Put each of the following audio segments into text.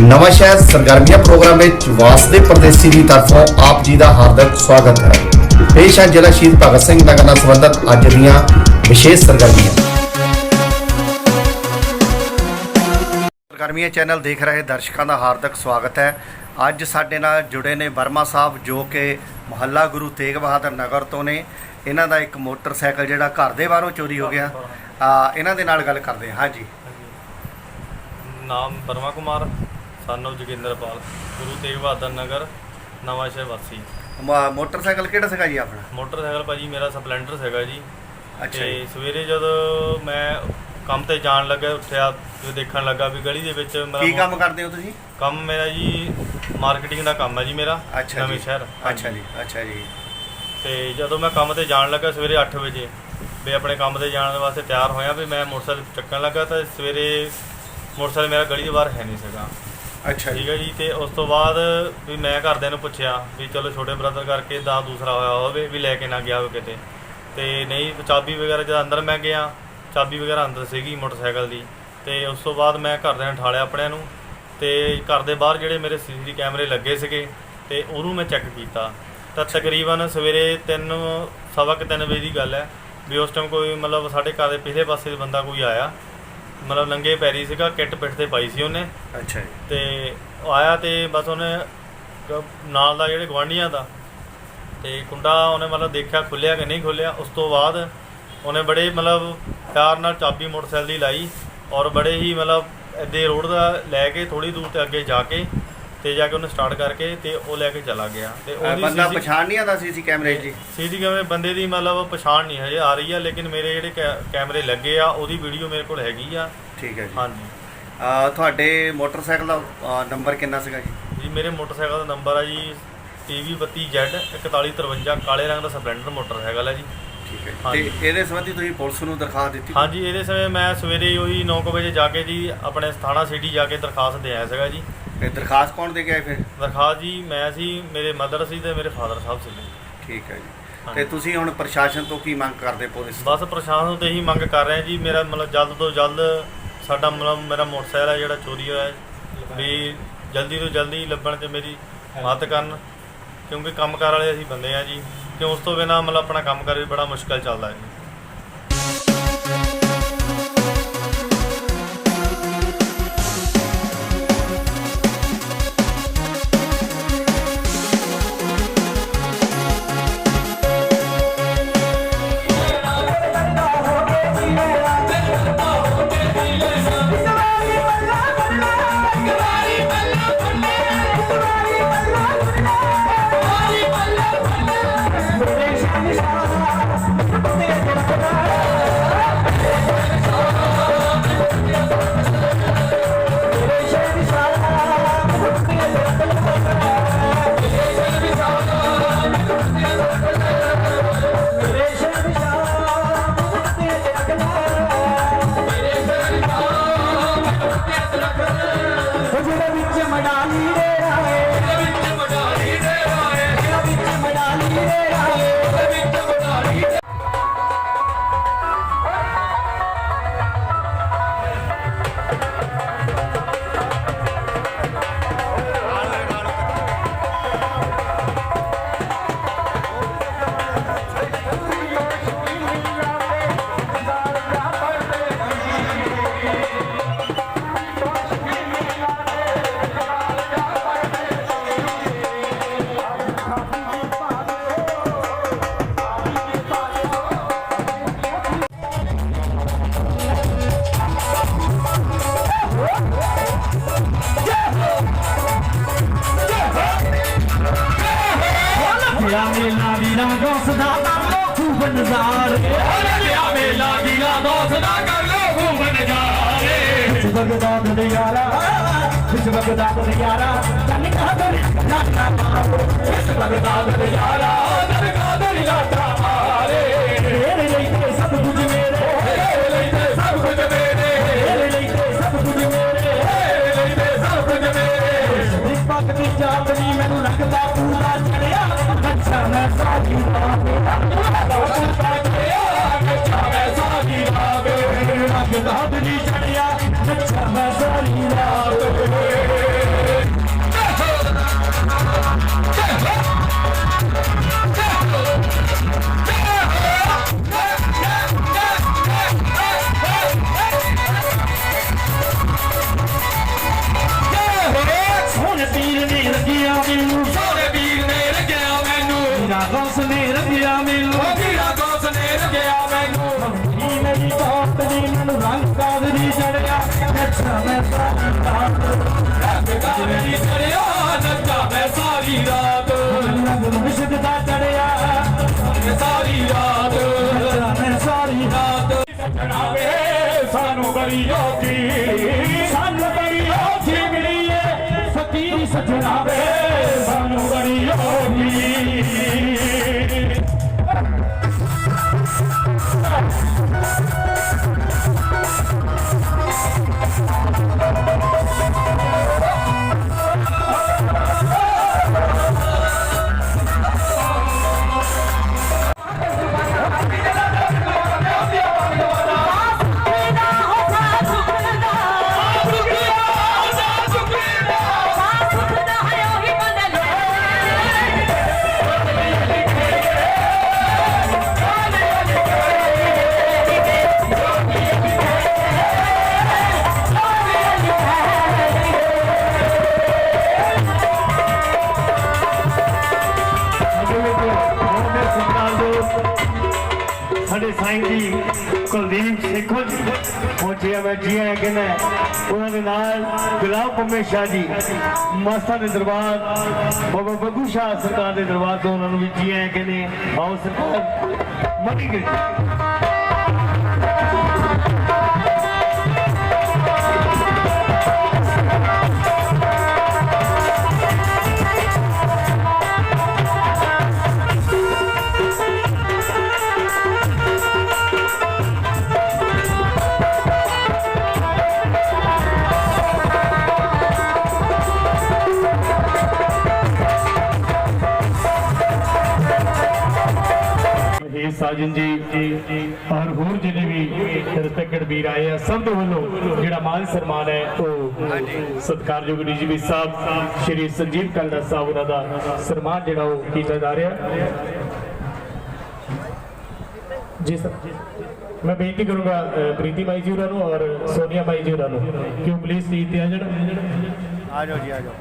ਨਵਾਂ ਸ਼ਹਿਰ ਸਰਗਰਮੀਆਂ ਪ੍ਰੋਗਰਾਮ ਵਿੱਚ ਵਾਸਦੇ ਪਰਦੇਸੀ ਦੀ ਤਰਫੋਂ ਆਪ ਜੀ ਦਾ ਹਾਰਦਿਕ ਸਵਾਗਤ ਹੈ। ਪੇਸ਼ ਹੈ ਜ਼ਿਲ੍ਹਾ ਸ਼ਹੀਦ ਭਗਤ ਸਿੰਘ ਨਗਰ ਨਾਲ ਸੰਬੰਧਿਤ ਅੱਜ ਦੀਆਂ ਵਿਸ਼ੇਸ਼ ਸਰਗਰਮੀਆਂ। ਸਰਗਰਮੀਆਂ ਚੈਨਲ ਦੇਖ ਰਹੇ ਦਰਸ਼ਕਾਂ ਦਾ ਹਾਰਦਿਕ ਸਵਾਗਤ ਹੈ। ਅੱਜ ਸਾਡੇ ਨਾਲ ਜੁੜੇ ਨੇ ਵਰਮਾ ਸਾਹਿਬ ਜੋ ਕਿ ਮੁਹੱਲਾ ਗੁਰੂ ਤੇਗ ਬਹਾਦਰ ਨਗਰ ਤੋਂ ਨੇ। ਇਹਨਾਂ ਦਾ ਇੱਕ ਮੋਟਰਸਾਈਕਲ ਜਿਹੜਾ ਘਰ ਦੇ ਬਾਹਰੋਂ ਚੋਰੀ ਹੋ ਗਿਆ। ਆ ਇਹਨਾਂ ਦੇ ਨਾਲ ਗੱਲ ਕਰਦੇ ਹਾਂ। ਹਾਂਜੀ। ਨਾਮ ਬਰਮਾ ਕੁਮਾਰ। ਸਾਨੂੰ ਜੋਗਿੰਦਰਪਾਲ ਗੁਰੂ ਤੇਗ ਬਹਾਦਰ ਨਗਰ ਨਵਾਂ ਸ਼ਹਿਰ ਵਾਸੀ। ਮ- ਮੋਟਰਸਾਈਕਲ ਕਿਹੜਾ ਸੀਗਾ ਜੀ ਆਪਣਾ? ਮੋਟਰਸਾਈਕਲ ਭਾਜੀ ਮੇਰਾ ਸਪਲੈਂਡਰ ਸੀਗਾ ਜੀ। ਅੱਛਾ ਤੇ ਜੀ। ਸਵੇਰੇ ਜਦੋਂ ਮੈਂ ਕੰਮ ਤੇ ਜਾਣ ਲੱਗਾ ਉੱਠਿਆ ਜੋ ਦੇਖਣ ਲੱਗਾ ਵੀ ਗਲੀ ਦੇ ਵਿੱਚ ਮੇਰਾ ਕੀ ਕੰਮ ਕਰਦੇ ਹੋ ਤੁਸੀਂ? ਕੰਮ ਮੇਰਾ ਜੀ ਮਾਰਕੀਟਿੰਗ ਦਾ ਕੰਮ ਹੈ ਜੀ ਮੇਰਾ ਅੱਛਾ ਨਵੇਂ ਜੀ ਸ਼ਹਿਰ। ਅੱਛਾ ਜੀ ਅੱਛਾ ਜੀ। ਤੇ ਜਦੋਂ ਮੈਂ ਕੰਮ ਤੇ ਜਾਣ ਲੱਗਾ ਸਵੇਰੇ 8 ਵਜੇ ਵੀ ਆਪਣੇ ਕੰਮ ਤੇ ਜਾਣ ਵਾਸਤੇ ਤਿਆਰ ਹੋਇਆ ਵੀ ਮੈਂ ਮੋਟਰਸਾਈਕਲ ਚੱਕਣ ਲੱਗਾ ਤਾਂ ਸਵੇਰੇ ਮੋਟਰਸਾਈਕਲ ਮੇਰਾ ਗਲੀ ਦੇ ਬਾਹਰ ਹੈ ਨਹੀਂ ਸੀਗਾ। ਅੱਛਾ ਠੀਕ ਹੈ ਜੀ ਤੇ ਉਸ ਤੋਂ ਬਾਅਦ ਵੀ ਮੈਂ ਘਰਦਿਆਂ ਨੂੰ ਪੁੱਛਿਆ ਵੀ ਚਲੋ ਛੋਟੇ ਬ੍ਰਦਰ ਕਰਕੇ ਦਾ ਦੂਸਰਾ ਹੋਇਆ ਹੋਵੇ ਵੀ ਲੈ ਕੇ ਨਾ ਗਿਆ ਹੋਵੇ ਕਿਤੇ। ਤੇ ਨਹੀਂ ਚਾਬੀ ਵਗੈਰਾ ਜਦ ਅੰਦਰ ਮੈਂ ਗਿਆ ਚਾਬੀ ਵਗੈਰਾ ਅੰਦਰ ਸੀਗੀ ਮੋਟਰਸਾਈਕਲ ਦੀ। ਤੇ ਉਸ ਤੋਂ ਬਾਅਦ ਮੈਂ ਘਰਦਿਆਂ ਨੂੰ ਠਾਲਿਆ ਆਪਣਿਆਂ ਨੂੰ। ਤੇ ਘਰ ਦੇ ਬਾਹਰ ਜਿਹੜੇ ਮੇਰੇ ਸੀਸੀਟੀਵੀ ਕੈਮਰੇ ਲੱਗੇ ਸੀਗੇ ਤੇ ਉਹਨੂੰ ਮੈਂ ਚੈੱਕ ਕੀਤਾ। ਤਾਂ ਤਕਰੀਬਨ ਸਵੇਰੇ 3 ਸਵਾ ਕੁ ਤਿੰਨ ਵਜੇ ਦੀ ਗੱਲ ਹੈ ਵੀ ਉਸ ਟਾਈਮ ਕੋਈ ਮਤਲਬ ਸਾਡੇ ਘਰ ਦੇ ਪਿਛਲੇ ਪਾਸੇ ਦਾ ਬੰਦਾ ਕੋਈ ਆਇਆ। ਮਤਲਬ ਨੰਗੇ ਪੈਰੀ ਸੀਗਾ ਕਿੱਟ ਪਿੱਠ ਤੇ ਪਾਈ ਸੀ ਉਹਨੇ। ਅੱਛਾ ਜੀ। ਤੇ ਉਹ ਆਇਆ ਤੇ ਬਸ ਉਹਨੇ ਨਾਲ ਦਾ ਜਿਹੜੇ ਗਵਾਂਢੀਆਂ ਦਾ ਤੇ ਕੁੰਡਾ ਉਹਨੇ ਮਤਲਬ ਦੇਖਿਆ ਖੁੱਲਿਆ ਕਿ ਨਹੀਂ ਖੁੱਲਿਆ ਉਸ ਤੋਂ ਬਾਅਦ ਉਹਨੇ ਬੜੇ ਮਤਲਬ ਪਿਆਰ ਨਾਲ ਚਾਬੀ ਮੋਟਰਸਾਈਕਲ ਦੀ ਲਾਈ ਔਰ ਬੜੇ ਹੀ ਮਤਲਬ ਅੱਧੇ ਰੋਡ ਦਾ ਲੈ ਕੇ ਥੋੜੀ ਦੂਰ ਤੇ ਅੱਗੇ ਜਾ ਕੇ ਤੇ ਜਾ ਕੇ ਉਹਨੇ ਸਟਾਰਟ ਕਰਕੇ ਤੇ ਉਹ ਲੈ ਕੇ ਚਲਾ ਗਿਆ। ਤੇ ਉਹਦੀ ਬੰਦਾ CC ਪਛਾਣ ਨਹੀਂ ਆਉਂਦਾ ਸੀ ਸੀ ਕੈਮਰੇ 'ਚ ਜੀ। ਕੈਮਰੇ ਬੰਦੇ ਦੀ ਮਤਲਬ ਪਛਾਣ ਨਹੀਂ ਹਜੇ ਆ ਰਹੀ ਆ ਲੇਕਿਨ ਮੇਰੇ ਜਿਹੜੇ ਕੈ- ਕੈਮਰੇ ਲੱਗੇ ਆ ਉਹਦੀ ਵੀਡੀਓ ਮੇਰੇ ਕੋਲ ਹੈਗੀ ਆ। ਠੀਕ ਹੈ ਜੀ। ਹਾਂਜੀ। ਅਹ ਤੁਹਾਡੇ ਮੋਟਰਸਾਈਕਲ ਦਾ ਅਹ ਨੰਬਰ ਕਿੰਨਾ ਸੀਗਾ ਜੀ? ਜੀ ਮੇਰੇ ਮੋਟਰਸਾਈਕਲ ਦਾ ਨੰਬਰ ਆ ਜੀ TV32Z 4153 ਕਾਲੇ ਰੰਗ ਦਾ ਸਪਲੈਂਡਰ ਮੋਟਰਸਾਈਕਲ ਹੈ ਜੀ। ਠੀਕ ਹੈ ਜੀ। ਹਾਂਜੀ। ਤੇ ਇਹਦੇ ਸੰਬੰਧੀ ਤੁਸੀਂ ਪੁਲਿਸ ਨੂੰ ਦਰਖਾਸਤ ਦਿੱਤੀ? ਹਾਂਜੀ ਇਹਦੇ ਸਮੇਂ ਮੈਂ ਸਵੇਰੇ ਉਹੀ 9 ਵਜੇ ਜਾ ਕੇ ਜੀ ਆਪਣੇ ਥਾਣਾ ਸਿਟੀ ਜਾ ਕੇ ਦਰਖਾਸਤ ਦੇ ਆਇਆ ਸੀਗਾ ਜੀ। ਤੇ ਦਰਖਾਸਤ ਕੌਣ ਦੇ ਕੇ ਆਏ ਫਿਰ? ਦਰਖਾਸਤ ਜੀ ਮੈਂ ਸੀ ਮੇਰੇ ਮਦਰ ਸੀ ਤੇ ਮੇਰੇ ਫਾਦਰ ਸਾਹਿਬ ਸੀ। ਠੀਕ ਹੈ ਜੀ। ਤੇ। ਤੁਸੀਂ ਹੁਣ ਪ੍ਰਸ਼ਾਸਨ ਤੋਂ ਕੀ ਮੰਗ ਕਰਦੇ ਪੁਲਿਸ ਤੋਂ? ਬਸ ਪ੍ਰਸ਼ਾਸਨ ਤੋਂ ਇਹੀ ਮੰਗ ਕਰ ਰਹੇ ਹਾਂ ਜੀ ਮੇਰਾ ਮਤਲਬ ਜਲਦ ਤੋਂ ਜਲਦ ਸਾਡਾ ਮਤਲਬ ਮੇਰਾ ਮੋਟਰਸਾਈਕਲ ਹੈ ਜਿਹੜਾ ਚੋਰੀ ਹੋਇਆ ਹੈ, ਵੀ ਜਲਦੀ ਤੋਂ ਜਲਦੀ ਲੱਭਣ 'ਚ ਮੇਰੀ ਮਦਦ ਕਰਨ ਕਿਉਂਕਿ ਕੰਮਕਾਰ ਵਾਲੇ ਅਸੀਂ ਬੰਦੇ ਆ ਜੀ। ਕਿ ਉਸ ਤੋਂ ਬਿਨਾ ਮਤਲਬ ਆਪਣਾ ਕੰਮਕਾਰ ਵੀ ਬੜਾ ਮੁਸ਼ਕਲ ਚੱਲਦਾ ਹੈ ਵਿੱਚ ਬਗਦਾਦ ਸਾਨੂੰ ਬੜੀ ਔਖੀ ਸਾਨੂੰ ਬੜੀ ਔਖੀ ਮਿਲੀ ਏ ਫਕੀਰ ਸੱਜਣਾ ਵੇ ਸਾਨੂੰ ਬੜੀ ਔਖੀ। ਸਾਡੇ ਸਾਈਂ ਜੀ, ਕੁਲਦੀਪ ਸੇਖੋਂ ਜੀ ਪਹੁੰਚਿਆ ਆ ਮੈਂ, ਜੀ ਆਇਆਂ ਕਹਿੰਦਾ ਉਹਨਾਂ ਦੇ ਨਾਲ ਗੁਲਾਬ ਪੰਮੇ ਸ਼ਾਹ ਜੀ ਮਾਸਾ ਦੇ ਦਰਬਾਰ, ਬਾਬਾ ਬੱਗੂ ਸ਼ਾਹ ਸਰਕਾਰ ਦੇ ਦਰਬਾਰ ਤੋਂ ਉਹਨਾਂ ਨੂੰ ਵੀ ਜੀ ਆਇਆਂ ਕਹਿੰਦੇ ਆਓ ਸਰਕਾਰ ਮੜੀ ਗਈ। ਸਾਜਨ ਜੀ ਔਰ ਹੋਰ ਜਿਹਨੇ ਵੀ ਰਿਸਪੈਕਟਡ ਵੀਰ ਆਏ ਆ ਸਭ ਦੇ ਵੱਲੋਂ ਜਿਹੜਾ ਮਾਨ ਸਨਮਾਨ ਹੈ ਉਹ ਸਤਿਕਾਰਯੋਗ ਡੀਜੀਪੀ ਸਾਹਿਬ ਸ਼੍ਰੀ ਸੰਜੀਵ ਕਲੜਾ ਸਾਹਿਬ ਉਹਨਾਂ ਦਾ ਸਨਮਾਨ ਜਿਹੜਾ ਉਹ ਕੀਤਾ ਜਾ ਰਿਹਾ। ਜੀ ਸਰ ਮੈਂ ਬੇਨਤੀ ਕਰੂੰਗਾ ਪ੍ਰੀਤੀ ਮਾਈ ਜੀ ਹੋਰਾਂ ਨੂੰ ਔਰ ਸੋਨੀਆ ਮਾਈ ਜੀ ਹੋਰਾਂ ਨੂੰ ਕਿ ਉਹ ਪਲੀਜ਼ ਸਟੇਜ ਤੇ ਆ ਜਾਣ। ਆ ਜਾਓ ਜੀ ਆ ਜਾਓ।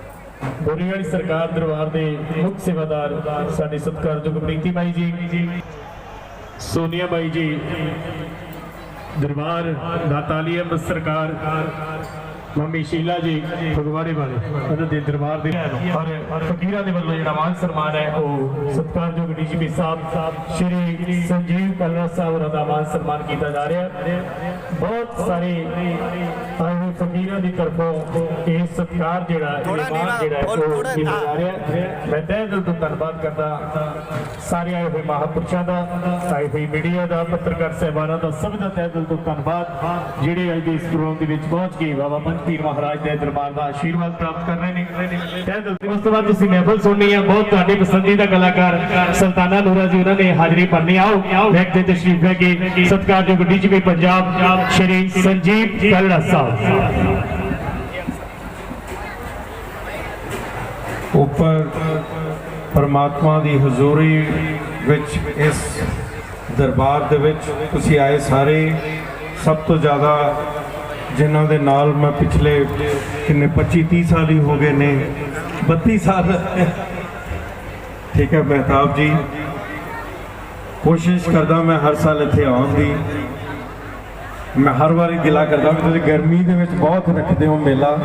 ਬੋਰੀ ਵਾਲੀ ਸਰਕਾਰ ਦਰਬਾਰ ਦੇ ਮੁੱਖ ਸੇਵਾਦਾਰ ਸਾਡੇ ਸਤਿਕਾਰਯੋਗ ਪ੍ਰੀਤੀ ਮਾਈ ਜੀ। ਸੋਨੀਆ ਬਾਈ ਜੀ ਦਰਬਾਰ ਦਾਤਾਲੀਆ ਅਹਿਮਦ ਸਰਕਾਰ ਮੰਮੀ ਸ਼ੀਲਾ ਜੀ ਫਗਵਾੜੇ ਵਾਲੇ ਉਹਨਾਂ ਦੇ ਦਰਬਾਰ ਦੇ ਔਰ ਫਕੀਰਾਂ ਦੇ ਵੱਲੋਂ ਜਿਹੜਾ ਮਾਨ ਸਨਮਾਨ ਹੈ ਉਹ ਸਤਿਕਾਰਯੋਗ ਡੀਜੀਪੀ ਸਾਹਿਬ ਸ਼੍ਰੀ ਸੰਜੀਵ ਕਲਰਾ ਸਾਹਿਬ ਉਹਨਾਂ ਦਾ ਮਾਨ ਸਨਮਾਨ ਕੀਤਾ ਜਾ ਰਿਹਾ। ਬਹੁਤ ਸਾਰੇ ਆਏ ਹੋਏ ਫਕੀਰਾਂ ਦੀ ਤਰਫੋਂ ਇਹ ਸਤਿਕਾਰ ਜਿਹੜਾ ਇਹ ਮਾਨ ਜਿਹੜਾ ਉਹ ਕੀਤਾ ਜਾ ਰਿਹਾ ਮੈਂ ਤਹਿ ਦਿਲ ਤੋਂ ਧੰਨਵਾਦ ਕਰਦਾ ਸਾਰੇ ਆਏ ਹੋਏ ਮਹਾਪੁਰਸ਼ਾਂ ਦਾ ਆਏ ਹੋਈ ਮੀਡੀਆ ਦਾ ਪੱਤਰਕਾਰ ਸਹਿਬਾਨਾਂ ਦਾ ਸਭ ਦਾ ਤਹਿ ਦਿਲ ਤੋਂ ਧੰਨਵਾਦ। ਜਿਹੜੇ ਅੱਜ ਦੇ ਇਸ ਪ੍ਰੋਗਰਾਮ ਦੇ ਵਿੱਚ ਪਹੁੰਚ ਕੇ ਬਾਬਾ ਪੰਜ ਪੀਰ ਮਹਾਰਾਜ ਦੇ ਦਰਬਾਰ ਦਾ ਆਸ਼ੀਰਵਾਦ ਪ੍ਰਾਪਤ ਕਰ ਰਹੇ ਨੇ। ਤਹਿ ਦਿਲ ਤੋਂ ਬਾਅਦ ਤੁਸੀਂ ਮਹਿਫਲ ਸੁਣਨੀ ਹੈ ਬਹੁਤ ਤੁਹਾਡੇ ਪਸੰਦੀਦਾ ਕਲਾਕਾਰ ਸੁਲਤਾਨਾ ਨੂਰਾ ਜੀ ਉਹਨਾਂ ਨੇ ਹਾਜ਼ਰੀ ਭਰਨੀ ਆਓ ਵੈਕ ਦੇ ਤਸ਼ਰੀਫ ਹੈ ਕਿ ਸਤਿਕਾਰਯੋਗ ਡੀਜੀਪੀ ਪੰਜਾਬ ਸ਼੍ਰੀ ਸੰਜੀਵ ਕਲੜਾ ਸਾਹਿਬ। ਉੱਪਰ ਪਰਮਾਤਮਾ ਦੀ ਹਜ਼ੂਰੀ ਵਿੱਚ ਇਸ ਦਰਬਾਰ ਦੇ ਵਿੱਚ ਤੁਸੀਂ ਆਏ ਸਾਰੇ, ਸਭ ਤੋਂ ਜ਼ਿਆਦਾ ਜਿਨ੍ਹਾਂ ਦੇ ਨਾਲ ਮੈਂ ਪਿਛਲੇ ਕਿੰਨੇ 25 30 ਸਾਲ ਹੀ ਹੋ ਗਏ ਨੇ। 32 ਸਾਲ। ਠੀਕ ਹੈ ਮਹਿਤਾਬ ਜੀ। ਕੋਸ਼ਿਸ਼ ਕਰਦਾ ਮੈਂ ਹਰ ਸਾਲ ਇੱਥੇ ਆਉਣ ਦੀ। ਮੈਂ ਹਰ ਵਾਰੀ ਗਿਲਾ ਕਰਦਾ ਵੀ ਤੁਸੀਂ ਗਰਮੀ ਦੇ ਵਿੱਚ ਬਹੁਤ ਰੱਖਦੇ ਹੋ ਮੇਲਾ।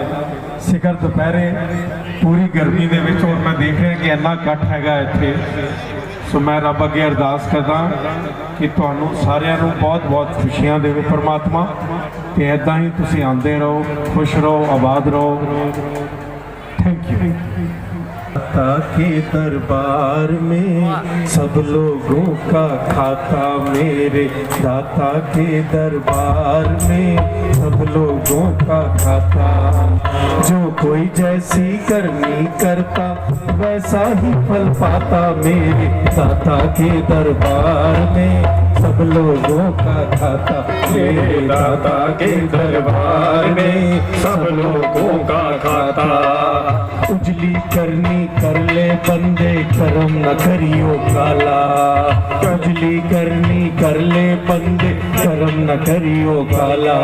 ਸਿਖਰ ਦੁਪਹਿਰੇ ਪੂਰੀ ਗਰਮੀ ਦੇ ਵਿੱਚ ਔਰ ਮੈਂ ਦੇਖ ਰਿਹਾ ਕਿ ਇੰਨਾ ਇਕੱਠ ਹੈਗਾ ਇੱਥੇ। ਸੋ ਮੈਂ ਰੱਬ ਅੱਗੇ ਅਰਦਾਸ ਕਰਦਾ ਕਿ ਤੁਹਾਨੂੰ ਸਾਰਿਆਂ ਨੂੰ ਬਹੁਤ ਬਹੁਤ ਖੁਸ਼ੀਆਂ ਦੇਵੇ ਪਰਮਾਤਮਾ। ਤੇ ਐਦਾਂ ਹੀ ਤੁਸੀਂ ਆਉਂਦੇ ਰਹੋ ਖੁਸ਼ ਰਹੋ ਆਬਾਦ ਰਹੋ। ਥੈਂਕ ਯੂ दाता के दरबार में सब लोगों का खाता मेरे दाता के दरबार में सब लोगों का खाता जो कोई जैसी करनी करता वैसा ही फल पाता मेरे दाता के दरबार में सब लोगों का खाता मेरे दाता के दरबार में सब लोगों का खाता उजली करनी कर ले बंदे करम न करियो काला। उजली करनी कर ले बंदे करम न करियो काला।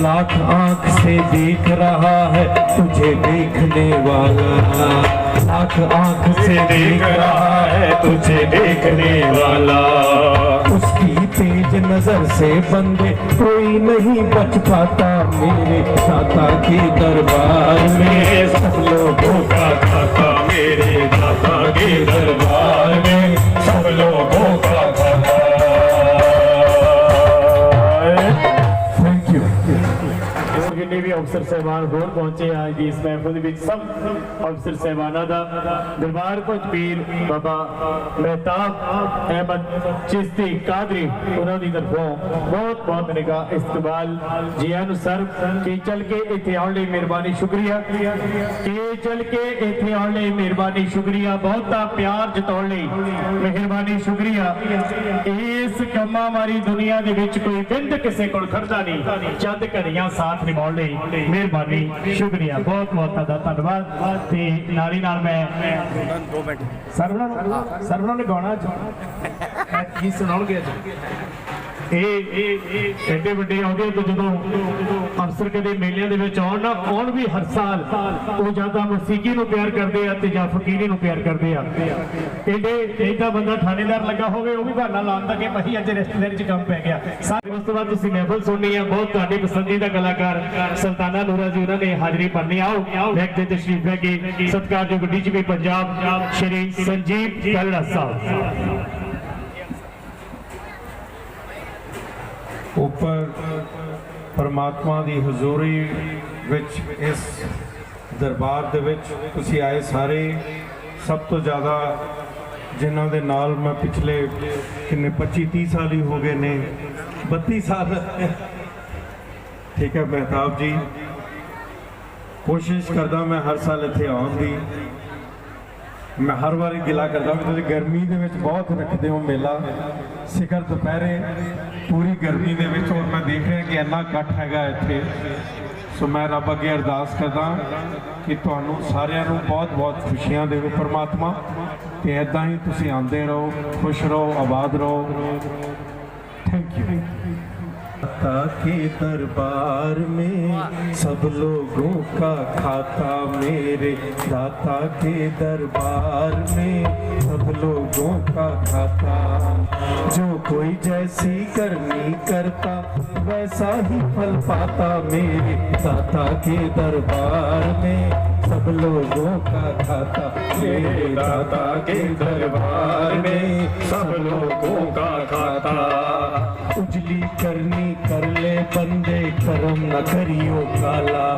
लाख आँख से देख रहा है तुझे देखने वाला। लाख आँख से देख रहा है तुझे देखने वाला। उसकी तेज नज़र से बंदे कोई नहीं बच पाता मेरे दाता के दरबार में। सब लोगों का खाता मेरे दाता के दरबार ਅਫਸਰ ਸਹਿਬਾਨ ਹੋਰ ਪਹੁੰਚੇ ਆ ਜੀ ਇਸ ਮਹਿਫਲ ਵਿੱਚ ਸਭ ਅਫਸਰ ਸਹਿਬਾਨਾਂ ਦਾ ਦਰਬਾਰ ਕੁਝ ਪੀਰ ਬਾਬਾ ਮਹਿਤਾਬ ਅਹਿਮਦ ਚਿਸ਼ਤੀ ਕਾਦਰੀ, ਉਹਨਾਂ ਦੀ ਤਰਫੋਂ ਬਹੁਤ ਬਹੁਤ ਨਿਗਾ ਇਸਤਕਬਾਲ ਜੀ ਨੂੰ ਸਰ ਕੀ ਚੱਲ ਕੇ ਇੱਥੇ ਆਉਣ ਲਈ ਮਿਹਰਬਾਨੀ, ਸ਼ੁਕਰੀਆ। ਕੀ ਚੱਲ ਕੇ ਇੱਥੇ ਆਉਣ ਲਈ ਮਿਹਰਬਾਨੀ, ਸ਼ੁਕਰੀਆ। ਬਹੁਤਾ ਪਿਆਰ ਜਤਾਉਣ ਲਈ ਮਿਹਰਬਾਨੀ, ਸ਼ੁਕਰੀਆ। ਇਸ ਕੰਮਾਂ ਵਾਲੀ ਦੁਨੀਆ ਦੇ ਵਿੱਚ ਕੋਈ ਬਿੰਦ ਕਿਸੇ ਕੋਲ ਖੜਦਾ ਨਹੀਂ। ਚੰਦ ਘੜੀਆਂ ਸਾਥ ਨਿਭਾਉਣ ਲਈ ਮਿਹਰਬਾਨੀ ਸ਼ੁਕਰੀਆ ਬਹੁਤ ਬਹੁਤ ਤੁਹਾਡਾ ਧੰਨਵਾਦ ਤੇ ਨਾਲ ਮੈਂ ਦੋ ਮਿੰਟ ਸਰਵਣਾ ਨੂੰ ਸਰਵਣਾ ਨੇ ਗਾਉਣਾ ਕੀ ਸੁਣਾਉਣਗੇ ਅੱਜ? ਇਹ ਐਡੇ ਵੱਡੇ ਆਉਂਦੇ ਤੇ ਜਦੋਂ ਅਫਸਰ ਕਦੇ ਮੇਲਿਆਂ ਦੇ ਵਿੱਚ ਆਉਣ ਨਾ ਆਉਣ ਵੀ ਹਰ ਸਾਲ ਉਹ ਜਾਂ ਤਾਂ ਮਸੀਕੀ ਨੂੰ ਪਿਆਰ ਕਰਦੇ ਆ ਤੇ ਜਾਂ ਫਕੀਰੀ ਨੂੰ ਪਿਆਰ ਕਰਦੇ ਆ। ਐਡੇ ਐਡਾ ਬੰਦਾ ਥਾਣੇਦਾਰ ਲੱਗਾ ਹੋਵੇ, ਉਹ ਵੀ ਬਹਾਨਾ ਲਾਉਂਦਾ ਕਿ ਭਾਈ ਅੱਜ ਰਿਸ਼ਤੇਦਾਰੀ 'ਚ ਕੰਮ ਪੈ ਗਿਆ। ਸਾਰੇ ਉਸ ਤੋਂ ਬਾਅਦ ਤੁਸੀਂ ਮਹਿਫਲ ਸੁਣਨੀ ਆ, ਬਹੁਤ ਤੁਹਾਡੇ ਪਸੰਦੀਦਾ ਕਲਾਕਾਰ ਸੁਲਤਾਨਾ ਨੂਰਾ ਜੀ, ਉਹਨਾਂ ਨੇ ਹਾਜ਼ਰੀ ਭਰਨੀ ਆਓ ਬੈਕ ਤੇ ਤਸ਼ਰੀਫ ਲੈ ਕੇ ਸਤਿਕਾਰਯੋਗ ਡੀਜੀਪੀ ਪੰਜਾਬ ਸ਼੍ਰੀ ਸੰਜੀਵ ਕਲੜਾ ਸਾਹਿਬ। ਉੱਪਰ ਪਰਮਾਤਮਾ ਦੀ ਹਜ਼ੂਰੀ ਵਿੱਚ, ਇਸ ਦਰਬਾਰ ਦੇ ਵਿੱਚ ਤੁਸੀਂ ਆਏ ਸਾਰੇ। ਸਭ ਤੋਂ ਜ਼ਿਆਦਾ ਜਿਨ੍ਹਾਂ ਦੇ ਨਾਲ ਮੈਂ ਪਿਛਲੇ ਕਿੰਨੇ 25 30 ਸਾਲ ਹੀ ਹੋ ਗਏ ਨੇ। 32 ਸਾਲ। ਠੀਕ ਹੈ ਮਹਿਤਾਬ ਜੀ। ਕੋਸ਼ਿਸ਼ ਕਰਦਾ ਮੈਂ ਹਰ ਸਾਲ ਇੱਥੇ ਆਉਣ ਦੀ। ਮੈਂ ਹਰ ਵਾਰੀ ਗਿਲਾ ਕਰਦਾ ਵੀ ਤੁਸੀਂ ਗਰਮੀ ਦੇ ਵਿੱਚ ਬਹੁਤ ਰੱਖਦੇ ਹੋ ਮੇਲਾ। ਸਿਖਰ ਦੁਪਹਿਰੇ, ਪੂਰੀ ਗਰਮੀ ਦੇ ਵਿੱਚ, ਔਰ ਮੈਂ ਦੇਖ ਰਿਹਾ ਕਿ ਇੰਨਾ ਇਕੱਠ ਹੈਗਾ ਇੱਥੇ। ਸੋ ਮੈਂ ਰੱਬ ਅੱਗੇ ਅਰਦਾਸ ਕਰਦਾ ਕਿ ਤੁਹਾਨੂੰ ਸਾਰਿਆਂ ਨੂੰ ਬਹੁਤ ਬਹੁਤ ਖੁਸ਼ੀਆਂ ਦੇਵੇ ਪਰਮਾਤਮਾ। ਤੇ ਇਦਾਂ ਹੀ ਤੁਸੀਂ ਆਉਂਦੇ ਰਹੋ, ਖੁਸ਼ ਰਹੋ, ਆਬਾਦ ਰਹੋ। ਥੈਂਕ ਯੂ दाता के दरबार में, सब लोगों का खाता मेरे दाता के दरबार में, सब लोगों का खाता। जो कोई जैसी करनी करता, वैसा ही फल पाता मेरे दाता के दरबार में, सब लोगों का खाता मेरे दाता के दरबार में, सब लोगों का खाता। उजली करनी करम न करियो काला।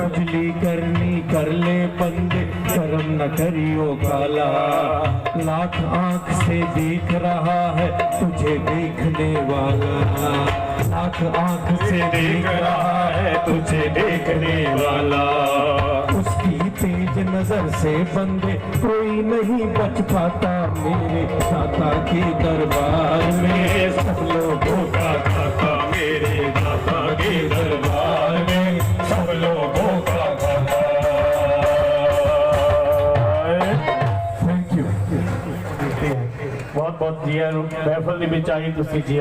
उजली करनी कर ले बंदे करम न करियो काला। लाख आँख से देख रहा है तुझे देखने वाला। लाख आँख से देख रहा है तुझे देखने वाला। उसकी तेज नज़र से बंदे, कोई नहीं बच पाता मेरे दाता के दरबार में। सब लोगों का ਬਹੁਤ ਬਹੁਤ ਜੀ ਆਇਆਂ ਨੂੰ ਮਹਿਫਲ ਦੇ ਵਿੱਚ ਆਈ ਤੁਸੀਂ ਜੀ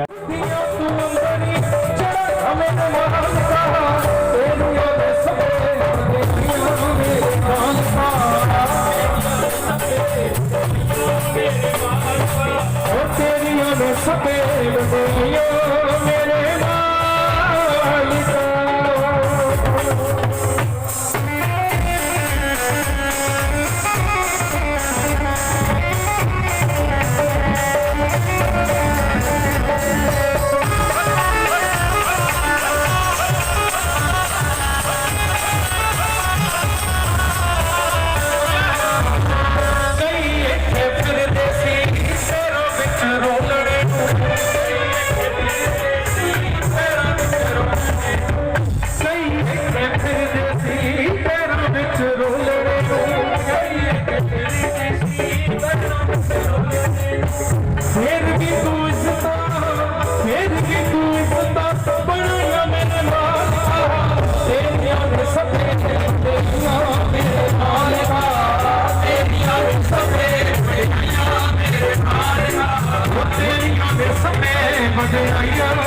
ਸਭੇ ਬੜਾਈਆਂ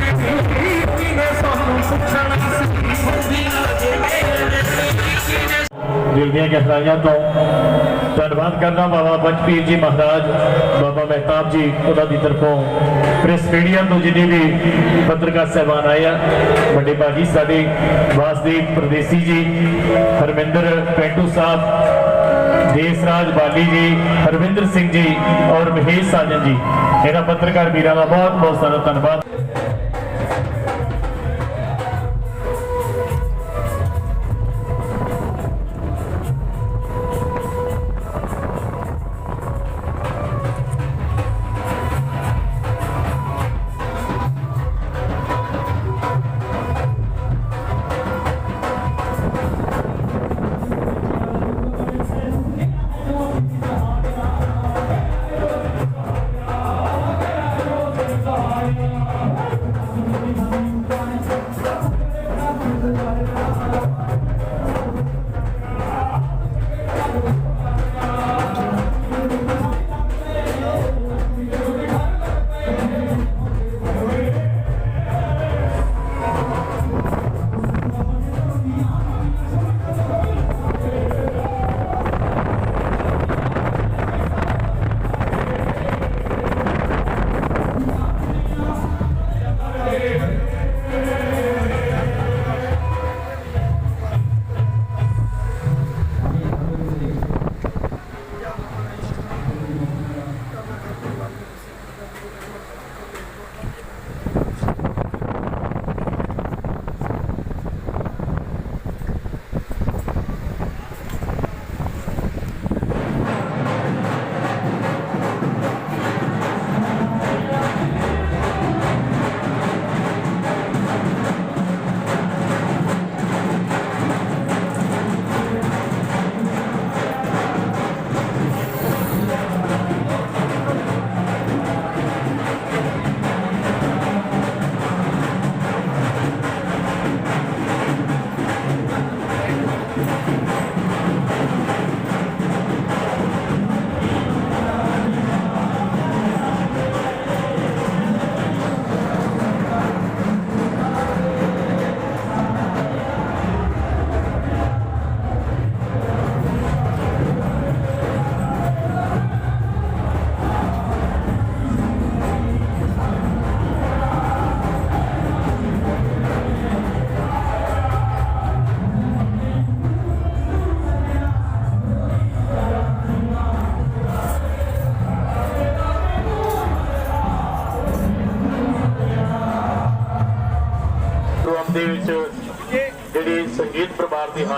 ਮੇਰੇ ਤੇ ਕਿਨੇ ਸਾਨੂੰ ਪੁੱਛਣਾ ਸੀ ਹੁੰਦੀਆਂ ਜੇ ਮੇਰੇ ਦਿਲ ਦੀਆਂ ਗਹਿਰਾਈਆਂ ਤੋਂ ਧੰਨਵਾਦ ਕਰਦਾ ਬਾਬਾ ਬਚਪੀਰ ਜੀ ਮਹਾਰਾਜ ਬਾਬਾ ਮਹਿਤਾਬ ਜੀ ਉਹਨਾਂ ਦੀ ਤਰਫੋਂ ਪ੍ਰੈਸ ਮੀਡੀਆ ਤੋਂ ਜਿੰਨੇ ਵੀ ਪੱਤਰਕਾਰ ਸਹਿਬਾਨ ਆਏ ਆ ਵੱਡੇ ਭਾਜੀ ਸਾਡੇ ਵਾਸਦੀਪ ਪ੍ਰਦੇਸੀ ਜੀ ਹਰਮਿੰਦਰ ਪੈਂਟੂ ਸਾਹਿਬ ਦੇਸਰਾਜ ਬਾਲੀ ਜੀ ਹਰਵਿੰਦਰ ਸਿੰਘ ਜੀ ਔਰ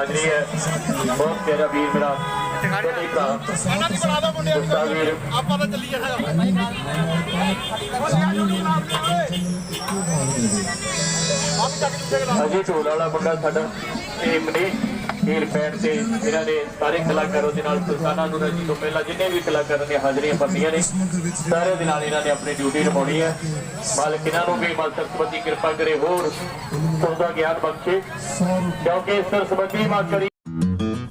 ਹਾਜ਼ਰੀ ਹੈ। ਬਹੁਤ ਪਿਆਰਾ ਵੀਰ ਮੇਰਾ। ਤੁਹਾਡੇ ਭਰਾ। ਗੁੱਸਾ ਵੀਰ। ਅਜੇ ਢੋਲ ਵਾਲਾ ਮੁੰਡਾ ਸਾਡਾ। ਤੇ ਮਨੀਸ਼ ਹੀਰ ਪੈਣ ਤੇ ਇਹਨਾਂ ਨੇ ਸਾਰੇ ਕਲਾਕਾਰਾਂ ਦੇ ਨਾਲ ਸੁਲਤਾਨਾ ਨੂੰ ਜੀ ਤੋਂ ਪਹਿਲਾਂ ਜਿੰਨੇ ਵੀ ਕਲਾਕਾਰਾਂ ਨੇ ਹਾਜ਼ਰੀਆਂ ਭਰਨੀਆਂ ਨੇ ਸਾਰੇ ਦੇ ਨਾਲ ਇਹਨਾਂ ਨੇ ਆਪਣੀ ਡਿਊਟੀ ਨਿਭਾਉਣੀ ਹੈ। ਮਾਲਕ ਇਹਨਾਂ ਨੂੰ ਵੀ ਮਾਲ ਸਰਸਵਤੀ ਕਿਰਪਾ ਕਰੇ ਹੋਰ ਸੌਦਾ ਗਿਆਨ ਬਖਸ਼ੇ। ਕਿਉਂਕਿ ਸਰਸਵਤੀ ਮਾਂ ਕਰੀ